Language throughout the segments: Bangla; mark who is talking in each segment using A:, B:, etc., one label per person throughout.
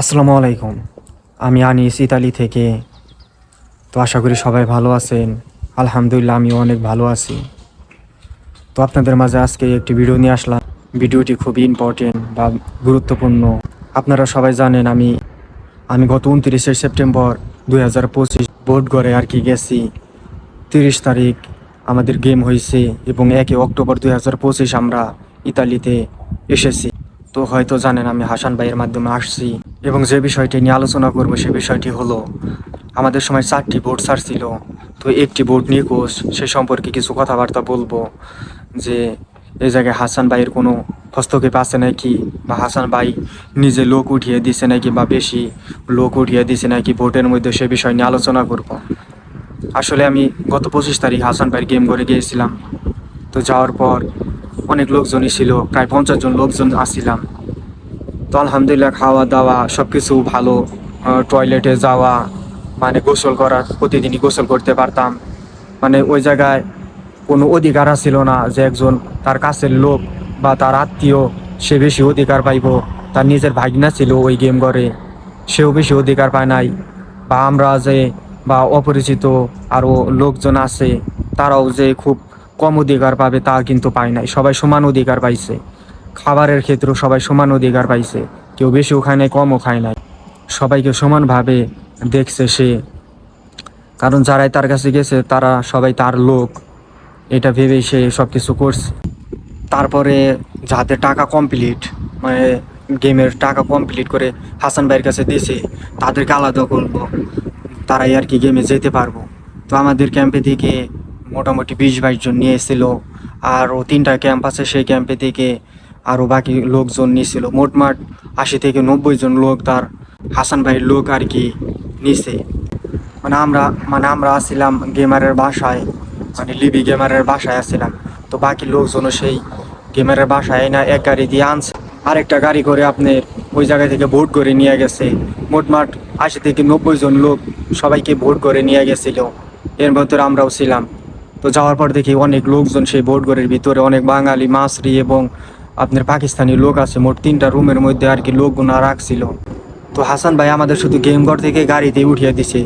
A: আসসালামু আলাইকুম। আমি আনিস, ইতালি থেকে। তো আশা করি সবাই ভালো আছেন। আলহামদুলিল্লাহ আমি অনেক ভালো আছি। তো আপনাদের মাঝে আজকে একটি ভিডিও নিয়ে আসলাম। ভিডিওটি খুবই ইম্পর্টেন্ট বা গুরুত্বপূর্ণ। আপনারা সবাই জানেন, আমি আমি গত উনত্রিশে সেপ্টেম্বর দুই হাজার পঁচিশ বোর্ড করে আর কি গেছি। তিরিশ তারিখ আমাদের গেম হয়েছে এবং একে অক্টোবর দুই হাজার পঁচিশ আমরা ইতালিতে এসেছি। তো হয়তো জানেন আমি হাসান ভাইয়ের মাধ্যমে আসছি এবং যে বিষয়টি নিয়ে আলোচনা করব সে বিষয়টি হলো, আমাদের সময় চারটি বোর্ড সার ছিল। তো একটি বোর্ড নিখোঁজ সে সম্পর্কে কিছু কথাবার্তা বলব যে, এই জায়গায় হাসান ভাইয়ের কোনো হস্তক্ষেপ আছে নাকি বা হাসান ভাই নিজে লোক উঠিয়ে দিছে নাকি বা বেশি লোক উঠিয়ে দিছে নাকি বোর্ডের মধ্যে সে বিষয় নিয়ে আলোচনা করব। আসলে আমি গত পঁচিশ তারিখ হাসান ভাইয়ের গেম করে গিয়েছিলাম। তো যাওয়ার পর অনেক লোকজনই ছিল, প্রায় পঞ্চাশ জন লোকজন আসছিলাম। তো আলহামদুলিল্লাহ খাওয়া দাওয়া সব কিছু ভালো টয়লেটে যাওয়া মানে গোসল করার, প্রতিদিনই গোসল করতে পারতাম। মানে ওই জায়গায় কোনো অধিকার ছিল না যে একজন তার কাছের লোক বা তার আত্মীয়, সে বেশি অধিকার পাইব। তার নিজের ভাগনা ছিল ওই গেম ঘরে, সেও বেশি অধিকার পায় নাই। বা আমরা যে, বা অপরিচিত আরও লোকজন আছে, তারাও যে খুব কম অধিকার পাবে তা কিন্তু পায় নাই। সবাই সমান অধিকার পাইছে। খাবারের ক্ষেত্রেও সবাই সমান অধিকার পাইছে। কেউ বেশিও খায় নাই, কমও খায় নাই। সবাইকে সমানভাবে দেখছে সে। কারণ যারাই তার কাছে গেছে, তারা সবাই তার লোক। এটা ভেবেই সে সব কিছু করছে। তারপরে যাতে টাকা কমপ্লিট মানে গেমের টাকা কমপ্লিট করে হাসান ভাইয়ের কাছে দিয়েছে তাদেরকে আলাদা করব। তারাই আর কি গেমে যেতে পারব। তো আমাদের ক্যাম্পে থেকে মোটামুটি বিশ বাইশ জন নিয়ে এসেছিল আরও তিনটা ক্যাম্প আছে, সেই ক্যাম্পে থেকে আরও বাকি লোকজন নিয়েছিল। মোটমাট আশি থেকে নব্বই জন লোক তার, হাসান ভাইয়ের লোক আর কি নিছে। মানে আমরা মানে আমরা আসছিলাম গেমারের বাসায় মানে লিবি গেমারের বাসায় আসছিলাম তো বাকি লোকজনও সেই গেমারের বাসায় না এক গাড়ি দিয়ে আনছে। আরেকটা গাড়ি করে আপনার ওই জায়গা থেকে ভোট করে নিয়ে গেছে। মোটমাট আশি থেকে নব্বই জন লোক সবাইকে ভোট করে নিয়ে গেছিল। এর ভিতরে আমরাও ছিলাম। তো যাওয়ার পর দেখি অনেক লোকজন সেই ভোট ঘরের ভিতরে, অনেক বাঙালি মাসরি এবং আপনার পাকিস্তানি লোক আছে। মোট তিনটা রুমের মধ্যে আর কি লোকগুনা রাখছিল। তো হাসান ভাই আমাদের শুধু গেম ঘর থেকে গাড়িতে উঠিয়ে দিছে।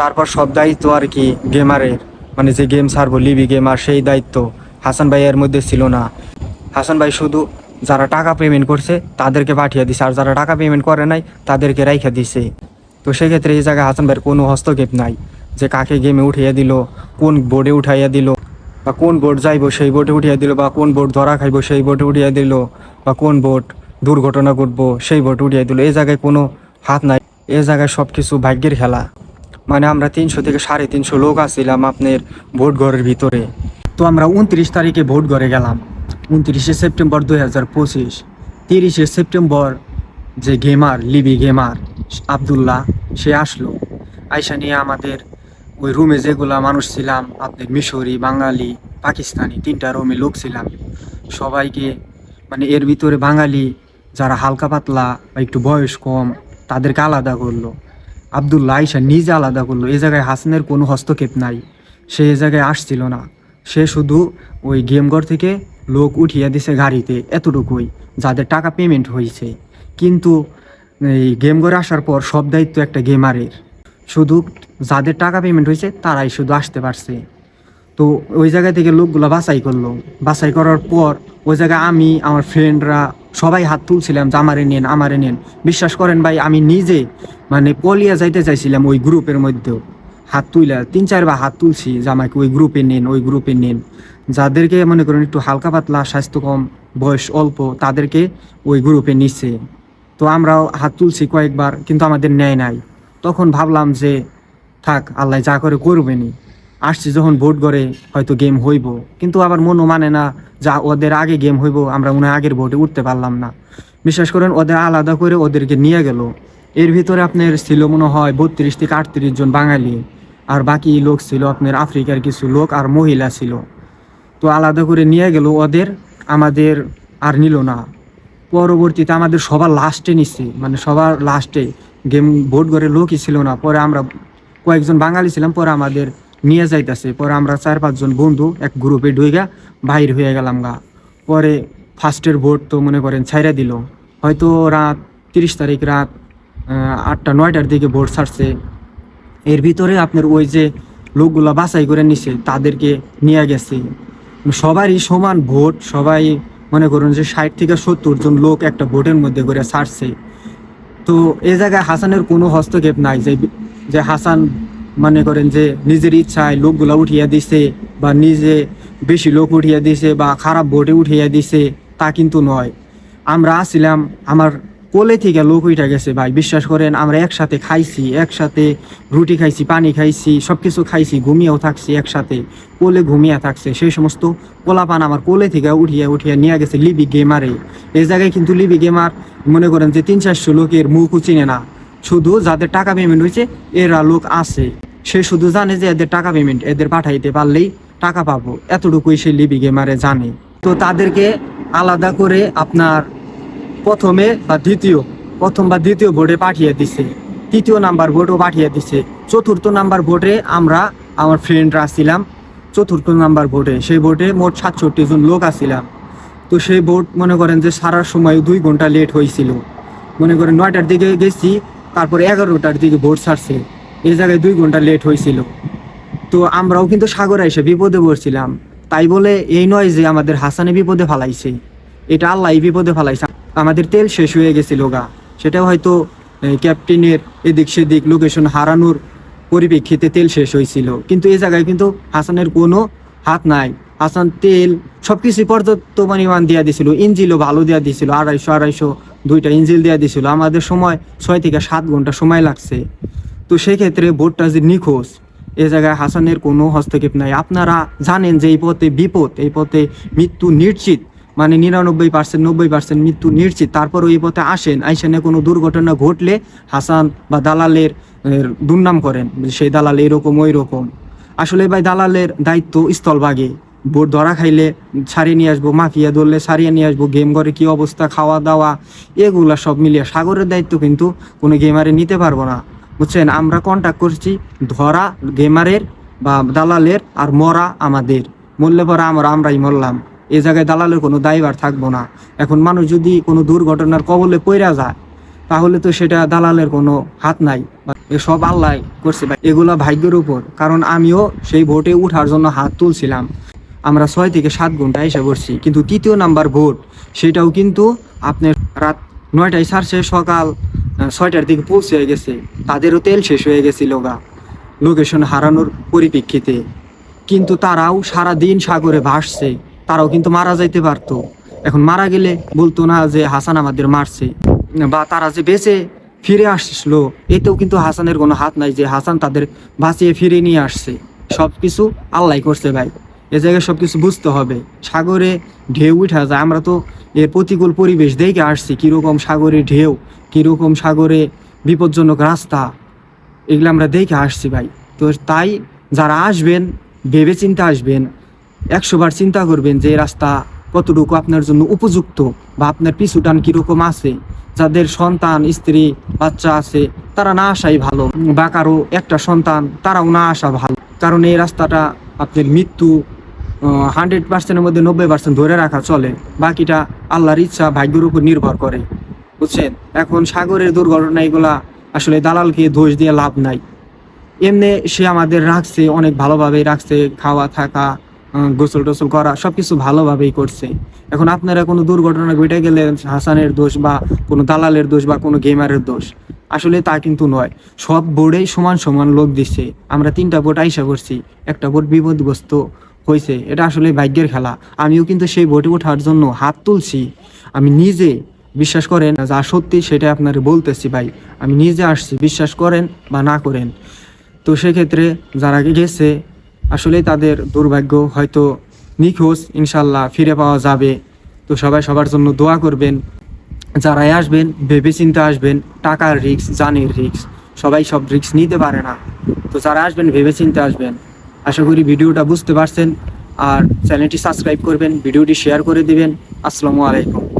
A: তারপর সব দায়িত্ব আর কি গেমারের মানে যে গেম ছাড়বো লিবি গেমার সেই দায়িত্ব হাসান ভাই এর মধ্যে ছিল না। হাসান ভাই শুধু যারা টাকা পেমেন্ট করছে, তাদেরকে পাঠিয়ে দিছে। আর যারা টাকা পেমেন্ট করে নাই, তাদেরকে রাইখা দিছে। তো সেক্ষেত্রে এই জায়গায় হাসান ভাইয়ের কোনো হস্তক্ষেপ নাই। যে কাকে গেমে উঠাইয়া দিল, কোন বোর্ডে উঠাইয়া দিল, বা কোন বোর্ড যাইবো সেই বোর্ডে উঠিয়ে দিল, বা কোন বোর্ড ধরা খাইবো সেই বোর্ডে উঠিয়ে দিল, বা কোন বোর্ড দুর্ঘটনা ঘটবো সেই বোর্ড উঠিয়ে দিল, এই জায়গায় কোনো হাত নাই। এ জায়গায় সব কিছু ভাগ্যের খেলা। মানে আমরা তিনশো থেকে সাড়ে তিনশো লোক আসছিলাম আপনার ভোট ঘরের ভিতরে। তো আমরা উনত্রিশ তারিখে ভোট ঘরে গেলাম। উনত্রিশে সেপ্টেম্বর দুই হাজার পঁচিশ, তিরিশে সেপ্টেম্বর যে গেমার লিবি গেমার আবদুল্লাহ, সে আসলো। আইসা নিয়ে আমাদের ওই রুমে যেগুলা মানুষ ছিলাম আপনার মিশরি, বাঙালি, পাকিস্তানি, তিনটা রুমে লোক ছিলাম। সবাইকে মানে এর ভিতরে বাঙালি যারা হালকা পাতলা বা একটু বয়স কম, তাদেরকে আলাদা করল। আবদুল্লাহ আইসা নিজে আলাদা করল। এ জায়গায় হাসানের কোনো হস্তক্ষেপ নাই। সে এ জায়গায় আসছিল না। সে শুধু ওই গেমঘর থেকে লোক উঠিয়ে দিছে গাড়িতে, এতটুকুই, যাদের টাকা পেমেন্ট হয়েছে। কিন্তু এই গেমঘরে আসার পর সব দায়িত্ব একটা গেমারের শুধু যাদের টাকা পেমেন্ট হয়েছে, তারাই শুধু আসতে পারছে। তো ওই জায়গা থেকে লোকগুলো বাছাই করল। বাছাই করার পর ওই জায়গায় আমি, আমার ফ্রেন্ডরা সবাই হাত তুলছিলাম যে আমারে নেন আমারে নেন। বিশ্বাস করেন ভাই, আমি নিজে মানে পলিয়া যাইতে চাইছিলাম ওই গ্রুপের মধ্যেও। হাত তুইলা, তিন চারবার হাত তুলছি যে আমাকে ওই গ্রুপে নেন, ওই গ্রুপে নেন। যাদেরকে মনে করেন একটু হালকা পাতলা, স্বাস্থ্য কম, বয়স অল্প, তাদেরকে ওই গ্রুপে নিচ্ছে। তো আমরাও হাত তুলছি কয়েকবার, কিন্তু আমাদের ন্যায় নাই। তখন ভাবলাম যে, থাক, আল্লাহ যা করে করবেনি আসছি যখন ভোট করে হয়তো গেম হইব। কিন্তু আবার মনও মানে না যা ওদের আগে গেম হইব, আমরা মনে আগের ভোটে উঠতে পারলাম না। বিশ্বাস করেন ওদের আলাদা করে ওদেরকে নিয়ে গেল। এর ভিতরে আপনার ছিল মনে হয় বত্রিশ থেকে আটত্রিশ জন বাঙালি। আর বাকি লোক ছিল আপনার আফ্রিকার কিছু লোক আর মহিলা ছিল। তো আলাদা করে নিয়ে গেল ওদের, আমাদের আর নিল না। পরবর্তীতে আমাদের সবার লাস্টে নিচ্ছে মানে সবার লাস্টে গেম ভোট করে লোকই ছিল না। পরে আমরা কয়েকজন বাঙালি ছিলাম, পরে আমাদের নিয়ে যাইতেছে। পরে আমরা চার পাঁচজন বন্ধু এক গ্রুপে ঢুইগা বাহির হয়ে গেলাম গা। পরে ফার্স্টের ভোট তো মনে করেন ছাইরা দিল। হয়তো রাত তিরিশ তারিখ রাত আটটা, নয়টার দিকে ভোট ছাড়ছে। এর ভিতরে আপনার ওই যে লোকগুলা বাছাই করে নিছে, তাদেরকে নিয়ে গেছে। সবারই সমান ভোট, সবাই মনে করুন যে ষাট থেকে সত্তর জন লোক একটা ভোটের মধ্যে করে ছাড়ছে। তো এ জায়গায় হাসানের কোনো হস্তক্ষেপ নাই যে যে হাসান মনে করেন যে নিজের ইচ্ছায় লোকগুলা উঠিয়ে দিছে বা নিজে বেশি লোক উঠিয়ে দিছে বা খারাপ ভোটে উঠিয়ে দিছে, তা কিন্তু নয়। আমরা আসছিলাম আমার কোলে থেকে লোক উঠে গেছে, ভাই। বিশ্বাস করেন, আমরা একসাথে খাইছি, একসাথে রুটি খাইছি, পানি খাইছি সব কিছু খাইছি, ঘুমিয়েও থাকছি একসাথে, কোলে ঘুমিয়ে থাকছে। সেই সমস্ত পোলাপান আমার কোলে থেকে উঠিয়ে উঠিয়ে নিয়ে গেছে লিবি গেমারে। এই জায়গায় কিন্তু লিবি গেমার, মনে করেন যে তিন চারশো লোকের মুখও চিনে না। শুধু যাদের টাকা পেমেন্ট হয়েছে, এরা লোক আছে। সে শুধু জানে যে এদের টাকা পেমেন্ট এদের পাঠাইতে পারলেই টাকা পাবো। এতটুকুই সে লিবি গেমারে জানে। তো তাদেরকে আলাদা করে আপনার প্রথমে বা দ্বিতীয়, প্রথম বা দ্বিতীয় ভোটে পাঠিয়ে দিছে। তৃতীয় নাম্বার ভোটও পাঠিয়ে দিছে। চতুর্থ নাম্বার ভোটে আমরা, আমার ফ্রেন্ডরা আসছিলাম চতুর্থ নাম্বার ভোটে। সেই ভোটে মোট সাতষট্টি জন লোক আসছিলাম তো সেই ভোট মনে করেন যে সারার সময় দুই ঘণ্টা লেট হয়েছিল মনে করেন নয়টার দিকে গেছি, তারপর এগারোটার দিকে ভোট ছাড়ছে। এই জায়গায় দুই ঘণ্টা লেট হয়েছিল তো আমরাও কিন্তু সাগরে এসে বিপদে পড়ছিলাম। তাই বলে এই নয় যে আমাদের হাসানে বিপদে ফালাইছে। এটা আল্লাহ বিপদে ফালাইছে। আমাদের তেল শেষ হয়ে গেছিল গা। সেটা হয়তো ক্যাপ্টেনের এদিক সেদিক লোকেশন হারানোর পরিপ্রেক্ষিতে তেল শেষ হয়েছিল। কিন্তু এই জায়গায় কিন্তু হাসানের কোনো হাত নাই। হাসান তেল সবকিছু পর্যাপ্ত পরিমাণ দেওয়া দিছিল। ইঞ্জিলও ভালো দেওয়া দিছিল। আড়াইশো আড়াইশো দুইটা ইঞ্জিল দেওয়া দিছিল। আমাদের সময় ছয় থেকে সাত ঘণ্টা সময় লাগছে। তো সেক্ষেত্রে ভোটটা যে নিখোঁজ, এ জায়গায় হাসানের কোনো হস্তক্ষেপ নাই। আপনারা জানেন যে এই পথে বিপদ, এই পথে মৃত্যু নিশ্চিত। মানে নিরানব্বই পার্সেন্ট নব্বই পার্সেন্ট মৃত্যু নিশ্চিত। তারপর ওই পথে আসেন আইসেনে কোনো দুর্ঘটনা ঘটলে হাসান বা দালালের দুর্নাম করেন, সেই দালাল এরকম ওই রকম আসলে ভাই, দালালের দায়িত্ব স্থলভাগে ভোট ধরা খাইলে ছাড়িয়ে নিয়ে আসব, মাফিয়া ধরলে ছাড়িয়ে নিয়ে আসব, গেম ঘরে কি অবস্থা, খাওয়া দাওয়া, এগুলা সব মিলিয়ে সাগরের দায়িত্ব কিন্তু কোনো গেমারে নিতে পারব না। বুঝছেন? আমরা কন্ট্যাক্ট করছি ধরা গেমারের বা দালালের আর মরা আমাদের। মরলে পরে আমরা, আমরাই মরলাম। এ জায়গায় দালালের কোনো দায়ভার থাকব না। এখন মানুষ যদি কোনো দুর্ঘটনার কবলে পইরা যায়, তাহলে তো সেটা দালালের কোনো হাত নাই। সব আল্লাহ করছে ভাই। এগুলা ভাগ্যের উপর। কারণ আমিও সেই ভোটে উঠার জন্য হাত তুলছিলাম। আমরা ছয় থেকে সাত ঘণ্টা এসে করছি কিন্তু তৃতীয় নাম্বার ভোট, সেটাও কিন্তু আপনার রাত নয়টায় ছাড়ছে সকাল ছয়টার দিকে পৌঁছে গেছে। তাদেরও তেল শেষ হয়ে গেছিল গা লোকেশন হারানোর পরিপ্রেক্ষিতে। কিন্তু তারাও সারা দিন সাগরে ভাসছে। তারাও কিন্তু মারা যাইতে পারতো। এখন মারা গেলে বলতো না যে হাসান আমাদের মারছে, বা তারা যে বেঁচে ফিরে আসলো, এতেও কিন্তু হাসানের কোনো হাত নাই যে হাসান তাদের বাঁচিয়ে ফিরে নিয়ে আসছে। সব কিছু আল্লাহ করছে ভাই। এ জায়গায় সব কিছু বুঝতে হবে। সাগরে ঢেউ উঠা যায়, আমরা তো এর প্রতিকূল পরিবেশ দেখে আসছি, কীরকম সাগরে ঢেউ, কীরকম সাগরে বিপজ্জনক রাস্তা, এগুলো আমরা দেখে আসছি ভাই। তো তাই যারা আসবেন ভেবে চিন্তা আসবেন একশো বার চিন্তা করবেন যে রাস্তা কতটুকু আপনার জন্য উপযুক্ত বা আপনার পিছু টান কীরকম আছে। যাদের সন্তান, স্ত্রী, বাচ্চা আছে, তারা না আসাই ভালো। বা কারও একটা সন্তান, তারাও না আসা ভালো। কারণ এই রাস্তাটা আপনার মৃত্যু হান্ড্রেড পার্সেন্টের মধ্যে নব্বই পার্সেন্ট ধরে রাখা চলে। বাকিটা আল্লাহর ইচ্ছা, ভাগ্যের উপর নির্ভর করে। বুঝছেন? এখন সাগরের দুর্ঘটনা এগুলা আসলে দালালকে দোষ দিয়ে লাভ নাই। এমনি সে আমাদের রাখছে, অনেক ভালোভাবেই রাখছে, খাওয়া, থাকা গোসল টোসল করা, সবকিছু ভালোভাবেই করছে। এখন আপনারা কোনো দুর্ঘটনা ঘটে গেলে হাসানের দোষ বা কোনো দালালের দোষ বা কোনো গেমারের দোষ, আসলে তা কিন্তু নয়। সব বোর্ডেই সমান সমান লোক দিচ্ছে। আমরা তিনটা বোর্ড আইসা করছি, একটা বোর্ড বিপদগ্রস্ত হয়েছে এটা আসলে ভাগ্যের খেলা। আমিও কিন্তু সেই বোটে ওঠার জন্য হাত তুলছি। আমি নিজে বিশ্বাস করেন, যা সত্যি সেটা আপনার বলতেছি ভাই। আমি নিজে আসছি, বিশ্বাস করেন বা না করেন। তো সেক্ষেত্রে যারা গেছে আসলে তাদের দুর্ভাগ্য হয়তো নিখোঁজ, ইনশাল্লাহ ফিরে পাওয়া যাবে। তো সবাই সবার জন্য দোয়া করবেন, যারাই আসবেন ভেবে চিন্তে আসবেন, টাকার রিস্ক জানের রিক্স সবাই সব রিস্ক নিতে পারে না। তো যারা আসবেন ভেবে চিন্তে আসবেন, আশা করি ভিডিওটা বুঝতে পারছেন। আর চ্যানেলটি সাবস্ক্রাইব করবেন, ভিডিওটি শেয়ার করে দিবেন। আসসালামু আলাইকুম।